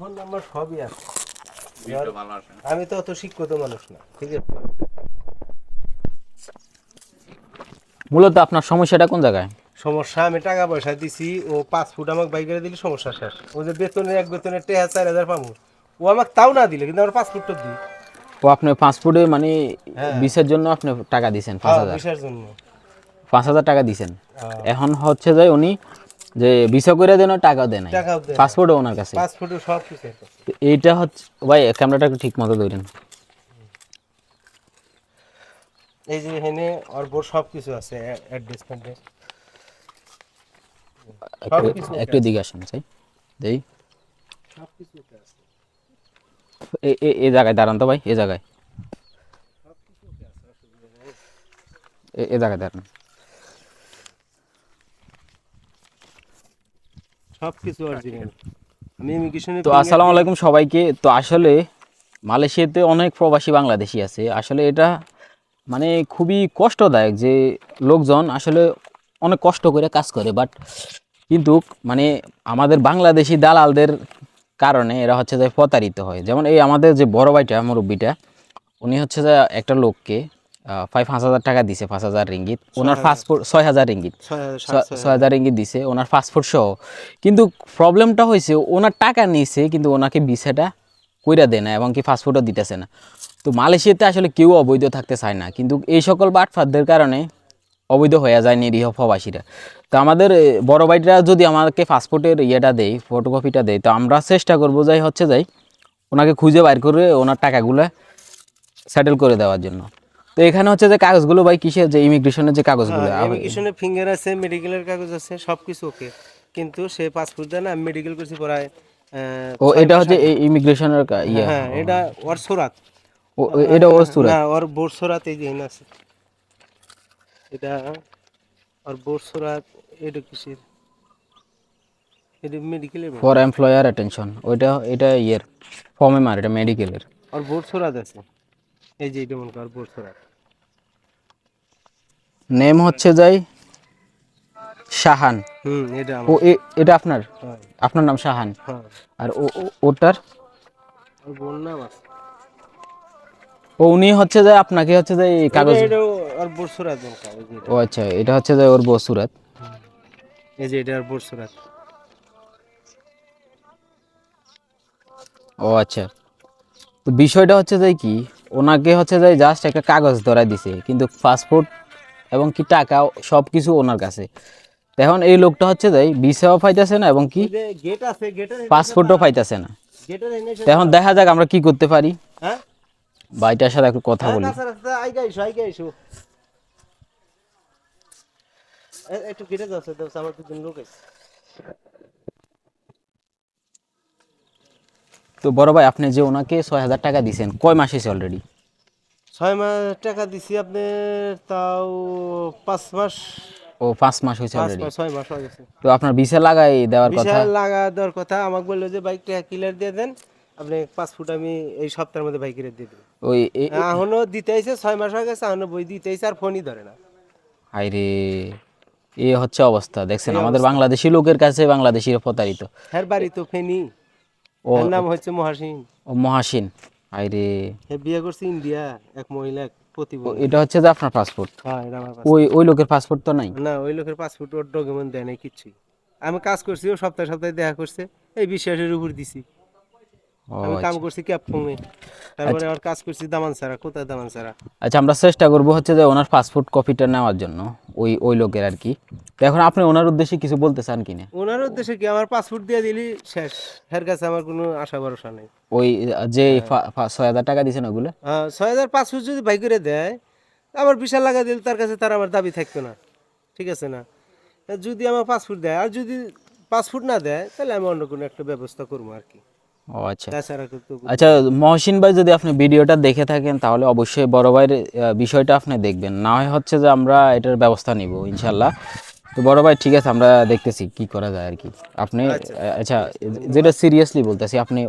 Phone number সবই আছে। আমি তো অত শিক্ষিত মানুষ না ঠিক আছে? মূলত আপনার সমস্যাটা কোন জায়গায়? সমস্যা আমি টাকা পয়সা দিছি ও পাঁচ ফুট আমাকে বাইক করে দিলে সমস্যা শেষ। ও যে বেতনের এক বেতনের টেহা চার হাজার পাবো ও আমাকে তাও না দিলে কিন্তু আমার পাঁচ ফুটটা দিই। ও আপনি পাসপোর্টে মানে হ্যাঁ। বিশের জন্য আপনি টাকা দিছেন পাঁচ হাজার। জন্য। পাঁচ হাজার টাকা দিছেন। হ্যাঁ। এখন হচ্ছে যে উনি যে ভিসা করে দেন টাকা দেন। পাসপোর্টও ওনার কাছে। পাঁচ সব কিছু। এইটা হচ্ছে ভাই ক্যামেরাটা একটু ঠিক মতো ধরেন। এই যে এখানে বোর সব কিছু আছে অ্যাড্রেস ফ্যাড্রেস একটু দিকে আসেন চাই। দেই। সব কিছু আছে। এই জায়গায় দাঁড়ান তো ভাই এই জায়গায়। এ জায়গায় দাঁড়ান। সব কিছু অরিজিনাল আমি ইমিগ্রেশনে তো আসসালামু আলাইকুম সবাইকে। তো আসলে মালয়েশিয়াতে অনেক প্রবাসী বাংলাদেশি আছে। আসলে এটা মানে খুবই কষ্টদায়ক যে লোকজন আসলে অনেক কষ্ট করে কাজ করে। বাট কিন্তু মানে আমাদের বাংলাদেশি দালালদের কারণে এরা হচ্ছে যে প্রতারিত হয়। যেমন এই আমাদের যে বড় ভাইটা মুরব্বীটা উনি হচ্ছে যে একটা লোককে ফাইভ পাঁচ হাজার টাকা দিছে পাঁচ হাজার রিঙ্গিত। ওনার পাসপোর্ট ছয় হাজার রিঙ্গিত। ছয় হাজার রিঙ্গিত দিছে ওনার পাসপোর্ট সহ। কিন্তু প্রবলেমটা হয়েছে ওনার টাকা নিয়েছে কিন্তু ওনাকে ভিসাটা কইরা দেয় না এবং কি পাসপোর্টও দিতেছে না। তো মালয়েশিয়াতে আসলে কেউ অবৈধ থাকতে চায় না কিন্তু এই সকল বাটফারদের কারণে অবৈধ হয়ে যায় নিরীহ প্রবাসীরা তো আমাদের বড় ভাইটা যদি আমাকে পাসপোর্টের ইয়েটা দেয় ফটোকপিটা দেয় তো আমরা চেষ্টা করব যাই হচ্ছে যাই ওনাকে খুঁজে বাইর করে ওনার টাকাগুলো সেটেল করে দেওয়ার জন্য। তো এখানে হচ্ছে যে কাগজগুলো ভাই কিসের? যে ইমিগ্রেশনের যে কাগজগুলো আবার- ইমিগ্রেশনে ফিঙ্গার আছে মেডিকেলের কাগজ আছে সব কিছু ওকে কিন্তু সে পাসপোর্ট দেয় না আমি মেডিকেল করছি আহ, ও এটা হচ্ছে ইমিগ্রেশনের ইয়ে। হ্যাঁ এটা ওর সোরাত। এটা ওর সুরাত? না ওর বোর সোরাত এই যে আছে। এটা ওর বোর সোরাত এটা কিসের? এটা মেডিকেলের ফর এমপ্লয়ার অ্যাটেনশন ওইটা এটা ইয়ের ফর্মে মার এটা মেডিকেলের ওর বোর সোরাত আছে। এই যে এটা মনে কর নেম হচ্ছে যাই শাহান। হুম এটা ও এটা আপনার? হ্যাঁ। আপনার নাম শাহান? হ্যাঁ। আর ও ওটার? ওর নাম আছে। ও উনি হচ্ছে যে আপনাকে হচ্ছে যে এই কাগজ। ও আচ্ছা এটা হচ্ছে যে ওর বসুরাত এই যে এটা ওর বোর সোরাত। ও আচ্ছা। তো বিষয়টা হচ্ছে যে কি ওনাকে হচ্ছে যে জাস্ট একটা কাগজ ধরা দিছে কিন্তু পাসপোর্ট এবং কি টাকা সব কিছু ওনার কাছে। এখন এই লোকটা হচ্ছে যে ভিসাও পাইতেছে না এবং কি পাসপোর্টও পাইতেছে না। এখন দেখা যাক আমরা কি করতে পারি। হ্যাঁ? ভাইটার সাথে একটু কথা বলি। আইগা এসো একটু গেটে যাচ্ছে আমার দুজন লোক আছে। তো বড় ভাই আপনি যে ওনাকে ছয় হাজার টাকা দিয়েছেন কয় মাস হয়েছে অলরেডি ছয় মাস টাকা দিছি আপনি তাও পাঁচ মাস। ও পাঁচ মাস হয়েছে অলরেডি ছয় মাস হয়ে গেছে। তো আপনার ভিসা লাগাই দেওয়ার কথা? বিশাল লাগা দেওয়ার কথা আমাকে বলল যে বাইকটা ক্লিয়ার দিয়ে দেন। আপনি পাঁচ ফুট আমি এই সপ্তাহের মধ্যে বাইক কিনে দিয়ে দেবো। ওই এখনও দিতে আইছে ছয় মাস হয়ে গেছে এখনও বই দিতে আইছে আর ফোনই ধরে না। হায়রে এ হচ্ছে অবস্থা। দেখছেন আমাদের বাংলাদেশি লোকের কাছে বাংলাদেশিরা প্রতারিত। হ্যার বাড়ি তো ফেনি। ও এর নাম হচ্ছে মহাসিন। ও মহাসিন। হায়রে হে বিয়ে করছে ইন্ডিয়া এক মহিলা প্রতিবন্ধী। এটা হচ্ছে যে আপনার পাসপোর্ট হ্যাঁ এটা আমার ওই ওই লোকের পাসপোর্ট তো নাই? না ওই লোকের পাসপোর্ট ওর ডকুমেন্ট দেয় নাই আমি কাজ করছি ও সপ্তাহে সপ্তাহে দেখা করছে এই বিশ্বাসের উপর দিছি। আমি কাম আচ্ছা। করছি ক্যাব ফোনে। তারপরে আমার কাজ করছি দামান ছাড়া কোথায় দামান ছাড়া আচ্ছা আমরা চেষ্টা করব হচ্ছে যে ওনার পাসপোর্ট কপিটা নেওয়ার জন্য। ওই ওই লোকের আর কি। তো এখন আপনি ওনার উদ্দেশ্যে কিছু বলতে চান কিনা? ওনার উদ্দেশ্যে কি আমার পাসপোর্ট দিয়ে দিলি শেষ। হের কাছে আমার কোনো আশা ভরসা নেই। ওই যে ফা- ছয় হাজার টাকা দিয়েছেন ওগুলো? হ্যাঁ ছয় হাজার পাসপোর্ট যদি বাই করে দেয় আমার বিশাল লাগা দিলে তার কাছে তার আমার দাবি থাকতো না। ঠিক আছে না? যদি আমার পাসপোর্ট দেয় আর যদি পাসপোর্ট না দেয় তাহলে আমি অন্য কোনো একটা ব্যবস্থা করব আর কি। ও আচ্ছা। আচ্ছা মহসিন ভাই যদি আপনি ভিডিওটা দেখে থাকেন তাহলে অবশ্যই বড় ভাইয়ের বিষয়টা আপনি দেখবেন। না হয় হচ্ছে যে আমরা এটার ব্যবস্থা নিব ইনশাল্লাহ তো বড় ভাই ঠিক আছে আমরা দেখতেছি কি করা যায় আর কি। আপনি আচ্ছা। যেটা সিরিয়াসলি বলতেছি আপনি